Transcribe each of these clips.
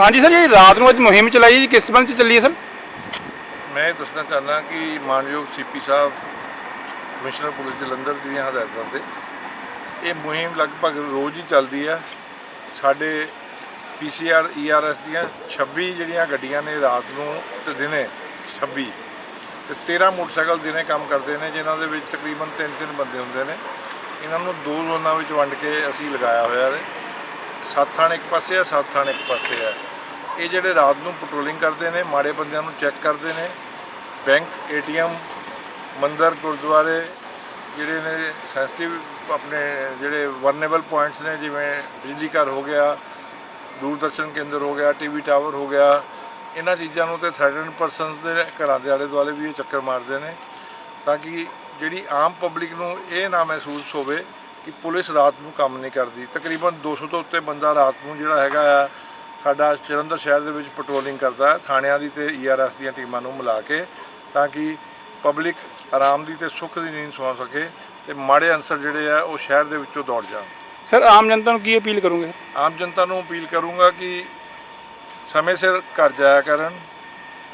ਹਾਂਜੀ ਸਰ ਜਿਹੜੀ ਰਾਤ ਨੂੰ ਅੱਜ ਮੁਹਿੰਮ ਚਲਾਈ ਜੀ, ਕਿਸ ਸੰਬੰਧ ਚ ਚੱਲੀ ਹੈ ਸਰ? ਮੈਂ ਇਹ ਦੱਸਣਾ ਚਾਹੁੰਦਾ ਕਿ ਮਾਨਯੋਗ ਸੀਪੀ ਸਾਹਿਬ, ਕਮਿਸ਼ਨਰ ਪੁਲਿਸ ਜਲੰਧਰ ਦੀਆਂ ਹਦਾਇਤਾਂ ਤੇ ਇਹ ਮੁਹਿੰਮ ਲਗਭਗ ਰੋਜ਼ ਹੀ ਚੱਲਦੀ ਹੈ। ਸਾਡੇ ਪੀਸੀਆਰ ਈਆਰਐਸ ਦੀਆਂ 26 ਜਿਹੜੀਆਂ ਗੱਡੀਆਂ ਨੇ ਰਾਤ ਨੂੰ ਤੇ ਦਿਨੇ 26 ਤੇ 13 ਮੋਟਰਸਾਈਕਲ ਦਿਨੇ ਕੰਮ ਕਰਦੇ ਨੇ, ਜਿਨ੍ਹਾਂ ਦੇ ਵਿੱਚ ਤਕਰੀਬਨ 3-3 ਬੰਦੇ ਹੁੰਦੇ ਨੇ। ਇਹਨਾਂ ਨੂੰ ਦੋ ਜ਼ੋਨਾਂ ਵਿੱਚ ਵੰਡ ਕੇ ਅਸੀਂ ਲਗਾਇਆ ਹੋਇਆ ਹੈ। ਸੱਤ ਥਾਣੇ ਇੱਕ ਪਾਸੇ ਆ ਸੱਤ ਥਾਣੇ ਇੱਕ ਪਾਸੇ ਆ। ਇਹ ਜਿਹੜੇ ਰਾਤ ਨੂੰ ਪੈਟਰੋਲਿੰਗ ਕਰਦੇ ਨੇ, ਮਾੜੇ ਬੰਦਿਆਂ ਨੂੰ ਚੈੱਕ ਕਰਦੇ ਨੇ ਬੈਂਕ ਏਟੀਐਮ ਮੰਦਰ, ਗੁਰਦੁਆਰੇ, ਜਿਹੜੇ ਨੇ ਸੈਂਸਿਟਿਵ ਆਪਣੇ ਜਿਹੜੇ ਵਰਨੇਬਲ ਪੁਆਇੰਟਸ ਨੇ, ਜਿਵੇਂ ਬਿਜਲੀ ਘਰ ਹੋ ਗਿਆ, ਦੂਰਦਰਸ਼ਨ ਕੇਂਦਰ ਹੋ ਗਿਆ ਟੀਵੀ ਟਾਵਰ ਹੋ ਗਿਆ, ਇਹਨਾਂ ਚੀਜ਼ਾਂ ਨੂੰ ਤੇ ਥ੍ਰੈਟਨ ਪਰਸਨਸ ਦੇ ਘਰਾਂ ਦੇ ਆਲੇ ਦੁਆਲੇ ਵੀ ਇਹ ਚੱਕਰ ਮਾਰਦੇ ਨੇ, ਤਾਂ ਕਿ ਜਿਹੜੀ ਆਮ ਪਬਲਿਕ ਨੂੰ ਇਹ ਨਾ ਮਹਿਸੂਸ ਹੋਵੇ ਕਿ ਪੁਲਿਸ ਰਾਤ ਨੂੰ ਕੰਮ ਨਹੀਂ ਕਰਦੀ। ਤਕਰੀਬਨ 200 ਤੋਂ ਉੱਤੇ ਬੰਦਾ ਰਾਤ ਨੂੰ ਜਿਹੜਾ ਹੈਗਾ ਆ ਸਾਡਾ ਜਲੰਧਰ ਸ਼ਹਿਰ ਦੇ ਵਿੱਚ ਪੈਟਰੋਲਿੰਗ ਕਰਦਾ ਹੈ ਥਾਣਿਆਂ ਦੀ ਤੇ ਈਆਰਐਸ ਦੀਆਂ ਟੀਮਾਂ ਨੂੰ ਮਿਲਾ ਕੇ ਤਾਂ ਕਿ ਪਬਲਿਕ ਆਰਾਮ ਦੀ ਤੇ ਸੁੱਖ ਦੀ ਨੀਂਦ ਸੌਂ ਸਕੇ ਤੇ ਮਾੜੇ ਅਨਸਰ ਜਿਹੜੇ ਆ ਉਹ ਸ਼ਹਿਰ ਦੇ ਵਿੱਚੋਂ ਦੌੜ ਜਾਣ। ਸਰ ਆਮ ਜਨਤਾ ਨੂੰ ਕੀ ਅਪੀਲ ਕਰੋਗੇ? ਆਮ ਜਨਤਾ ਨੂੰ ਅਪੀਲ ਕਰੂੰਗਾ ਕਿ ਸਮੇਂ ਸਿਰ ਘਰ ਜਾਇਆ ਕਰਨ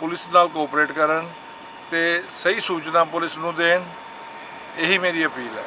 ਪੁਲਿਸ ਨਾਲ ਕੋਆਪਰੇਟ ਕਰਨ ਤੇ ਸਹੀ ਸੂਚਨਾ ਪੁਲਿਸ ਨੂੰ ਦੇਣ ਇਹੀ ਮੇਰੀ ਅਪੀਲ ਹੈ।